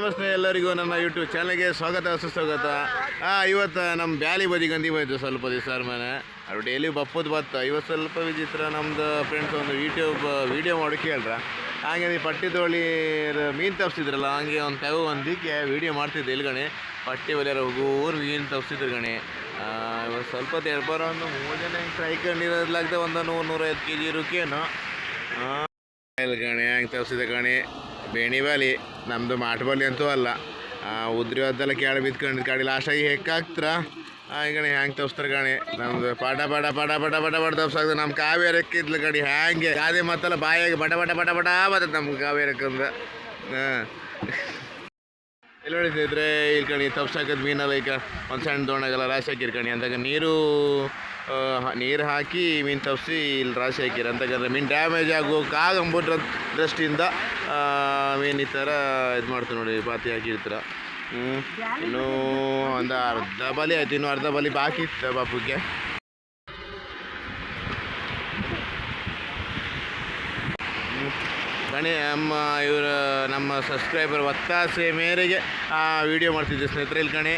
ನಮಸ್ತೆ ಎಲ್ಲರಿಗೂ ನನ್ನ ಯೂಟ್ಯೂಬ್ ಚಾನಲ್ಗೆ ಸ್ವಾಗತ, ಸುಸ್ವಾಗತ. ಹಾಂ ಇವತ್ತು ನಮ್ಮ ಬ್ಯಾಲಿ ಬದಿಗೆ ಗಂದಿ ಹೋಯ್ತು ಸ್ವಲ್ಪ ದಿವಸ ಮನೆ ಅವ್ರು ಡೈಲಿ ಬಪ್ಪದ್ ಬತ್ತ. ಇವತ್ತು ಸ್ವಲ್ಪ ವಿಚಿತ್ರ ನಮ್ದು ಫ್ರೆಂಡ್ಸ್ ಒಂದು ಯೂಟ್ಯೂಬ್ ವೀಡಿಯೋ ಮಾಡಿ ಕೇಳ್ರ ಹಾಗೆ ಪಟ್ಟಿ ತೋಳಿ ಮೀನು ತಪ್ಸಿದ್ರಲ್ಲ ಹಂಗೆ ಒಂದು ತೆಗು ಒಂದಿಕ್ಕೆ ದಿಕ್ಕೆ ವೀಡಿಯೋ ಮಾಡ್ತಿದ್ದೆ ಇಲ್ಲಿ ಗಣಿ. ಪಟ್ಟಿ ಒಲೆಯರ ಹೋಗೋರು ಮೀನು ತಪ್ಸಿದ್ರು ಗಣಿ. ಇವತ್ತು ಸ್ವಲ್ಪ ತೆರಬಾರ ಒಂದು ಮೂರು ಜನ ಹಿಂಗೆ ಟ್ರೈ ಕಂಡಿರೋದ್ಲಾಗ್ದೆ ಒಂದು ನೂರು ನೂರೈವತ್ತು ಕೆ ಜಿ ರುಕೇನು ಇಲ್ಲಿ ಗಣಿ, ಹಂಗೆ ತಪ್ಸಿದೆ ಗಣಿ. ಬೇಣಿ ಬಲಿ ನಮ್ಮದು ಮಾಟಬಾಲಿ ಅಂತೂ ಅಲ್ಲ. ಉದ್ರಿ ಹೊದ್ದೆಲ್ಲ ಕೇಳಿ ಬಿತ್ಕೊಂಡು ಕಾಡಿ ಲಾಸ್ಟಾಗಿ ಹೆಕ್ಕಾಗ್ತಾರ ಈಗ ಹ್ಯಾಂಗೆ ತಪ್ಸ್ತಾರೆ ಕಣೆ? ನಮ್ದು ಪಟ ಪಟ ಪಟ ಪಟ ಪಟ ಪಟ ತಪ್ಸಾಗ್ತದೆ ನಮ್ಮ ಕಾವೇರಕ್ಕಿದ್ಲು ಕಡೆ ಹ್ಯಾಂಗೆ? ಗಾದೆ ಮತ್ತಲ್ಲ ಬಾಯಾಗಿ ಬಟ ಬಟ ಬಟ ಬಟ ಬರ್ತದೆ ನಮ್ಮ ಕಾವೇರಕ್ಕಂದ ಹಾಂ. ಇಲ್ಲಿ ಹೊಡಿತಿದ್ರೆ ಇಲ್ಲಿ ಕಣಿ ತಪ್ಸಾಕದ್ ಮೀನಲ್ಲ ಈಗ ಒಂದು ಸಣ್ಣ ದೋಣಗೆಲ್ಲ ರಾಶಿ ಹಾಕಿರ್ಕಣಿ ಅಂದಾಗ ನೀರು ನೀರು ಹಾಕಿ ಮೀನು ತಪ್ಪಿಸಿ ಇಲ್ಲಿ ರಾಶಿ ಹಾಕಿರ ಅಂತಕ್ಕಂಥ ಮೀನು ಡ್ಯಾಮೇಜ್ ಆಗೋಕ್ಕಾಗಂಬಿಟ್ರ ದೃಷ್ಟಿಯಿಂದ ಆ, ಮೀನು ಈ ಥರ ಇದು ಮಾಡ್ತೀವಿ ನೋಡಿ ಪಾತಿ ಹಾಕಿರ್ತೀರ. ಇನ್ನೂ ಒಂದು ಅರ್ಧ ಬಲಿ ಆಯ್ತು ಇನ್ನೂ ಅರ್ಧ ಬಲಿ ಬಾಕಿ ಇತ್ತು ಬಾಪುಗೆ. ಗಣಿ ನಮ್ಮ ಇವರು ನಮ್ಮ ಸಬ್ಸ್ಕ್ರೈಬರ್ ಒತ್ತಾಸೆ ಮೇರೆಗೆ ವಿಡಿಯೋ ಮಾಡ್ತಿದ್ದೆ ಸ್ನೇಹಿತರೆ ಇಲ್ಲಿ ಕಣಿ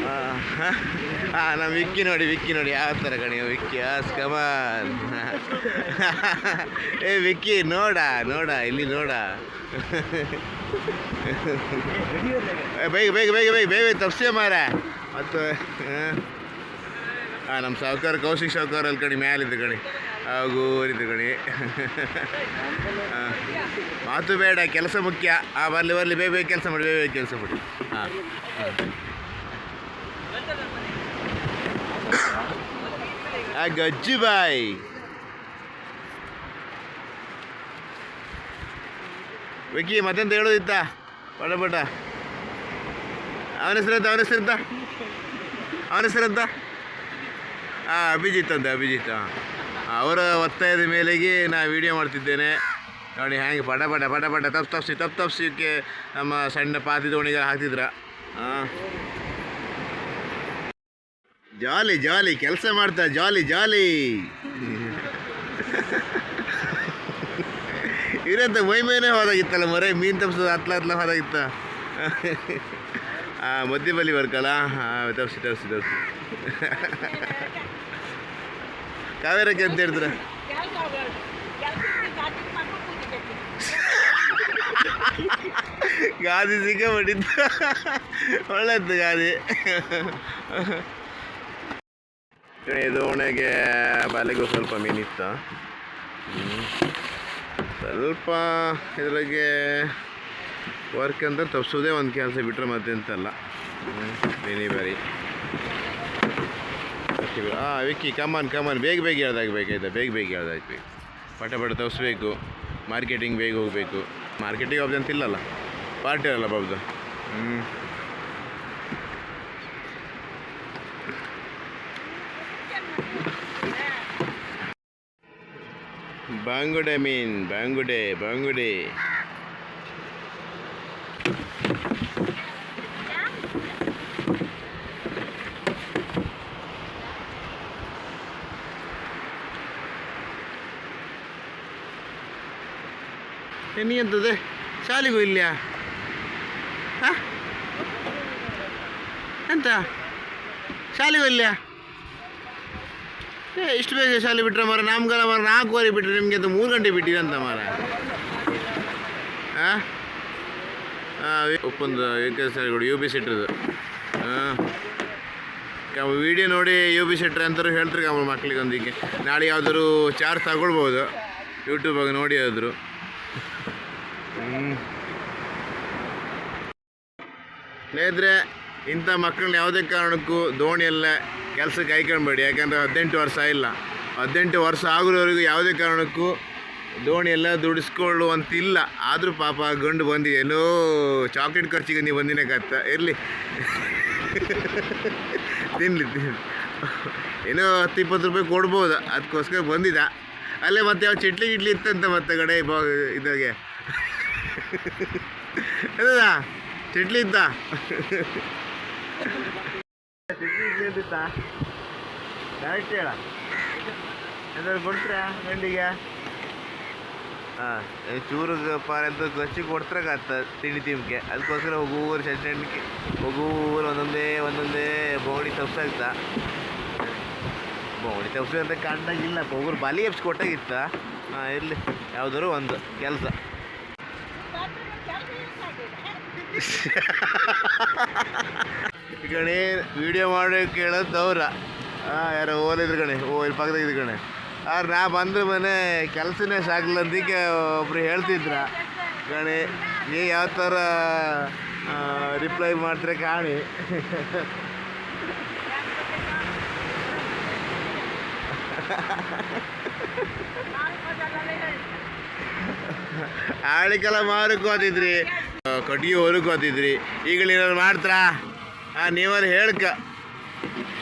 ಹಾಂ ನಮ್ಮ ವಿಕ್ಕಿ ನೋಡಿ ವಿಕ್ಕಿ ನೋಡಿ ಯಾವ ಥರ ಕಣಿ ವಿಕ್ಕಿ ಆಸ್ ಕಮಾನ್ ಏ ವಿಕ್ಕಿ ನೋಡ ನೋಡ ಇಲ್ಲಿ ನೋಡ ಬೇಗ ಬೇಗ ಬೇಗ ಬೇಗ ಬೇಗ ತಪ್ಸೇ ಮಾರ ಮತ್ತು ಹಾಂ ನಮ್ಮ ಸಾವುಕಾರ ಕೌಶಿಕ್ ಸಾವುಕಾರ ಅಲ್ಲಿ ಕಣಿ ಮ್ಯಾಲಿದ್ದು ಕಣಿ ಗೋರಿದ್ದು ಕಣಿ ಆ, ಮಾತು ಬೇಡ ಕೆಲಸ ಮುಖ್ಯ ಆ ಬರಲಿ ಬರಲಿ ಬೇಗ ಬೇಗ ಕೆಲಸ ಮಾಡಿ ಬೇಗ ಬೇಗ ಕೆಲಸ ಮಾಡಿ ಹಾಂ ಆ ಗಜ್ಜಿ ಬಾಯ್. ವಿಕ್ಕಿ ಮತ್ತೆಂತ ಹೇಳೋದಿತ್ತ ಪಟ ಪಟ. ಅವನ ಹೆಸರಂತ ಅವನ ಹೆಸರಂತ? ಅವನ ಹೆಸರಂತ? ಹಾಂ ಅಭಿಜಿತ್ ಅಂತ, ಅಭಿಜಿತ್ ಹಾಂ ಅವರ ಒತ್ತಾಯದ ಮೇಲೆಗೆ ನಾ ವಿಡಿಯೋ ಮಾಡ್ತಿದ್ದೇನೆ. ನೋಡಿ, ಹ್ಯಾಂಗೆ ಪಟ ಪಟ ಪಟ ಪಟ ತಪ್ಪು ತಪ್ಸಿ ತಪ್ಪು ತಪ್ಸಿಕ್ಕೆ ನಮ್ಮ ಸಣ್ಣ ಪಾತಿ ದೋಣಿಗೆ ಹಾಕ್ತಿದ್ರ ಹಾಂ ಜಾಲಿ ಜಾಲಿ, ಕೆಲಸ ಮಾಡ್ತಾ, ಜಾಲಿ ಜಾಲಿ. ಇರಂತ ಮೈ ಮೇನೆ ಹೋದಾಗಿತ್ತಲ್ಲ ಮರೆ, ಮೀನು ತಪ್ಸೋದು ಹತ್ಲ ಹತ್ಲ ಹೋದಾಗಿತ್ತ. ಹಾಂ ಮದ್ಯ ಬಲಿ ಬರ್ಕಲ್ಲ? ಹಾಂ ತಪ್ಸಿ ತಪ್ಸಿ ತಪ್ಸಿ ಕಾವೇರಕ್ಕೆ ಅಂತ ಹೇಳಿದ್ರೆ? ಗಾದಿ ಸಿಕ್ಕಾಪಟ್ಟಿದ್ದ ಒಳ್ಳೆದು ಗಾದಿ. ದೋಣೆಗೆ ಬಲೆಗೂ ಸ್ವಲ್ಪ ಮೀನಿತ್ತು. ಸ್ವಲ್ಪ ಇದ್ರಾಗೆ ವರ್ಕ್ ಅಂತ ತಪ್ಸೋದೇ ಒಂದು ಕೆಲಸ ಬಿಟ್ಟರೆ ಮತ್ತೆಂತಲ್ಲ. ಬೇನಿ ಬಾರಿ. ಹಾಂ ವಿಕ್ಕಿ ಕಮಾನ್ ಕಮಾನ್ ಬೇಗ ಬೇಗ ಹೇಳ್ದಾಗಬೇಕಾಯ್ತಾ ಬೇಗ ಬೇಗ ಹೇಳ್ದಾಗ್ಬೇಕು ಪಟ ಪಟ ತಪ್ಸ್ಬೇಕು. ಮಾರ್ಕೆಟಿಂಗ್ ಬೇಗ ಹೋಗಬೇಕು. ಮಾರ್ಕೆಟಿಂಗ್ ಹೋಗ್ದಂತಿಲ್ಲಲ್ಲ ಪಾರ್ಟಿ ಅಲ್ಲ ಬಾಬ್ದು. ಹ್ಞೂ ಬಾಂಗುಡೆ ಮೀನ್ ಬಾಂಗುಡೆ ಬಾಂಗುಡೆ ನೀ ಎಂತದೆ? ಶಾಲೆಗೂ ಇಲ್ಯಾ? ಹಾಂ? ಎಂತ? ಶಾಲೆಗೂ ಇಲ್ಯಾ? ಏ, ಇಷ್ಟು ಬೇಗ ಶಾಲೆ ಬಿಟ್ಟರೆ ಮರ ನಮ್ಗೆಲ್ಲ ಮರ ನಾಲ್ಕುವರೆ ಬಿಟ್ಟರೆ ನಿಮಗೆ ಅಂತ ಮೂರು ಗಂಟೆ ಬಿಟ್ಟಿರಂತ ಮರ ಹಾಂ ವೆಂಕಟೇಶ್ ಸರ್ ವೆಹಿಕಲ್ಸ್ ಯು ಬಿ ಸೆಟ್ರದು ಹಾಂ ವಿಡಿಯೋ ನೋಡಿ ಯು ಬಿ ಸೆಟ್ರ್ ಅಂತಾರು ಹೇಳ್ತಾರೆ ನಮ್ಮ ಮಕ್ಳಿಗೆ ಒಂದಿಗೆ ನಾಳೆ ಯಾವ್ದಾದ್ರು ಚಾರ್ಜ್ ತಗೊಳ್ಬೋದು ಯೂಟ್ಯೂಬಾಗ ನೋಡಿ ಆದರು. ಸ್ನೇಹಿತರೆ ಇಂಥ ಮಕ್ಕಳನ್ನ ಯಾವುದೇ ಕಾರಣಕ್ಕೂ ದೋಣಿಯಲ್ಲ ಕೆಲಸಕ್ಕೆ ಹಾಯ್ಕೊಳ್ಬೇಡಿ ಯಾಕಂದರೆ ಹದಿನೆಂಟು ವರ್ಷ ಇಲ್ಲ. ಹದಿನೆಂಟು ವರ್ಷ ಆಗೋವರೆಗೂ ಯಾವುದೇ ಕಾರಣಕ್ಕೂ ದೋಣಿಯೆಲ್ಲ ದುಡಿಸ್ಕೊಳ್ಳುವಂತಿಲ್ಲ. ಆದರೂ ಪಾಪ ಗಂಡು ಬಂದಿದೆ. ಎಲ್ಲೋ ಚಾಕ್ಲೇಟ್ ಖರ್ಚಿಗೆ ನೀವು ಬಂದಿನ ಕತ್ತ ಇರಲಿ. ತಿನ್ನಲಿ ತಿನ್ನಲಿ ಏನೋ ಹತ್ತು, ಇಪ್ಪತ್ತು ರೂಪಾಯಿ ಕೊಡ್ಬೋದು. ಅದಕ್ಕೋಸ್ಕರ ಬಂದಿದ್ದ. ಅಲ್ಲೇ ಮತ್ತೆ ಯಾವ ಚಿಟ್ಲಿ ಗಿಟ್ಲಿ ಇತ್ತಂತ ಮತ್ತೆ ಕಡೆ ಬಾ ಇದಾಗೆ ಅದ ಚಿಟ್ಲಿ ಇದ್ದ ಡೈರೆಕ್ಟ್ ಹೇಳ ಗಂಡಿಗೆ ಹಾಂ ಚೂರು ಪಾರ ಅಂತ ಗಚ್ಚಿ ಕೊಡ್ತಾರಾಗತ್ತ ತಿಂಡಿ ತಿಮ್ಕೆ ಅದಕ್ಕೋಸ್ಕರ ಒಗ್ಗೂರು ಸೆಂಟೆಂಟ್ಗೆ ಒಗ್ಗೂರು ಒಂದೊಂದೇ ಒಂದೊಂದೇ ಬೋಗಣಿ ತಪ್ಸಾಗ್ತಾ ಬೋಗಣಿ ತಪ್ಸಿ ಅಂತ ಕಂಡಾಗಿಲ್ಲ ಒಬ್ಬರು ಬಲಿ ಎಪ್ಸ್ ಕೊಟ್ಟಾಗಿತ್ತ ಹಾಂ ಇರಲಿ ಯಾವುದಾದ್ರು ಒಂದು ಕೆಲಸ ಗಣಿ ವಿಡಿಯೋ ಮಾಡಿ ಕೇಳೋದು ದೌರ. ಹಾಂ ಯಾರೋ ಓಲಿದ್ರು ಕಣೆ ಓ ಇಲ್ಲಿ ಪಕ್ಕದಾಗ ಕಣೆ ಆದ್ರೆ ನಾ ಬಂದ್ರೆ ಮನೆ ಕೆಲಸನೇ ಸಾಕಲ್ಲ ಅಂದಿಕ್ಕೆ ಒಬ್ರು ಹೇಳ್ತಿದ್ರ. ಕಣೆ ನೀ ಯಾವ ಥರ ರಿಪ್ಲೈ ಮಾಡ್ತಾರೆ ಕಾಣಿ. ಆಳಿಕೆಲ್ಲ ಮಾರಕ್ಕೆ ಹೋತಿದ್ರಿ. ಆ, ಕಟ್ಟಿಗೆ ಓದಿದ್ರಿ ಈಗ ಏನಾದ್ರು ಮಾಡ್ತಾರಾ? ಹಾಂ ನೀವಲ್ಲಿ ಹೇಳ್ಕ.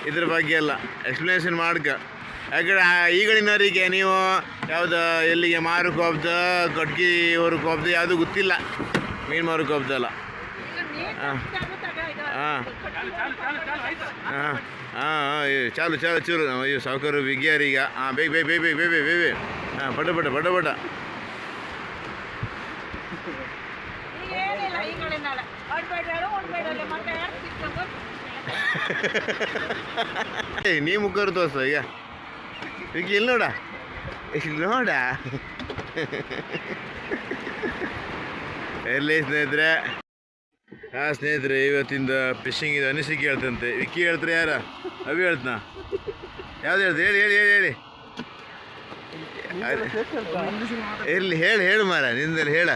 ಇದ್ರ ಬಗ್ಗೆ ಎಲ್ಲ ಎಕ್ಸ್ಪ್ಲನೇಷನ್ ಮಾಡ್ಕ. ಯಾಕಂದ್ರೆ ಈಗಳಿನವರಿಗೆ ನೀವು ಯಾವ್ದು, ಎಲ್ಲಿಗೆ ಮಾರಕ್ಕೆ ಹೋಗ್ದ ಕಟ್ಗೆ ಹೋಗ್ದು ಯಾವುದು ಗೊತ್ತಿಲ್ಲ. ಮೀನು ಮಾರಕ್ಕೆ ಹೋಗ್ದಲ್ಲ ಹಾಂ ಹಾಂ ಹಾಂ ಚಾಲು ಚಾಲು, ಚೂರು. ಅಯ್ಯೋ, ಸಾವುಕಾರು ಈಗ. ಹಾಂ ಬೇಗ ಬೇಗ ಬೇಗ ಬೇಗ ಬೇಗ ಬೇಗ ಹಾಂ ಪಟ ಪಟ ಪಟ ಪಟ ನೀ ಮುಖರು ತೋರ್ಸ ಈಗ. ಈಗ ಇಲ್ಲಿ ನೋಡ. ಇಲ್ಲಿ ನೋಡ. ಎಲ್ಲಿ ಸ್ನೇಹಿತರೆ? ಹಾ ಸ್ನೇಹಿತರೆ, ಇವತ್ತಿಂದ ಫಿಶಿಂಗ್ ಇದು ಅನಿಸಿಕೆ ಹೇಳ್ತಂತೆ. ವಿಕ್ಕಿ ಹೇಳ್ತಾರೆ ಯಾರ? ಅವಿ ಹೇಳ್ತನ? ಯಾವ್ದು ಹೇಳ್ತ? ಹೇಳಿ ಹೇಳಿ ಹೇಳಿ ಹೇಳಿ. ಇರ್ಲಿ ಹೇಳಿ, ಹೇಳು ಮಾರ ನಿಂದಲ್ಲಿ ಹೇಳ.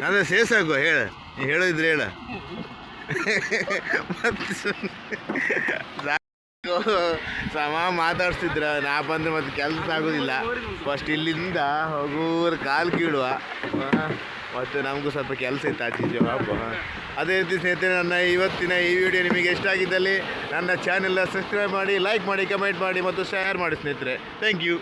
ನಾನು ಸೇಸಾಕು ಹೇಳ. ನೀ ಹೇಳಿದ್ರೆ ಹೇಳ. ಮತ್ತೆ ಸಮ ಮಾತಾಡ್ಸ್ತಿದ್ರ ನಾ ಬಂದ್ರೆ ಮತ್ತೆ ಕೆಲಸ ಆಗೋದಿಲ್ಲ. ಫಸ್ಟ್ ಇಲ್ಲಿಂದ ಹೋಗೋರ ಕಾಲು ಕೀಳುವ. ಮತ್ತು ನಮಗೂ ಸ್ವಲ್ಪ ಕೆಲಸ ಇತ್ತು ಆಚೆ ಜವಾಬ್ ಅದೇ ರೀತಿ ಸ್ನೇಹಿತರೆ, ನನ್ನ ಇವತ್ತಿನ ಈ ವಿಡಿಯೋ ನಿಮಗೆ ಇಷ್ಟ ಆಗಿದ್ದಲ್ಲಿ ನನ್ನ ಚಾನೆಲ್ನ ಸಬ್ಸ್ಕ್ರೈಬ್ ಮಾಡಿ ಲೈಕ್ ಮಾಡಿ ಕಮೆಂಟ್ ಮಾಡಿ ಮತ್ತು ಶೇರ್ ಮಾಡಿ ಸ್ನೇಹಿತರೆ. Thank you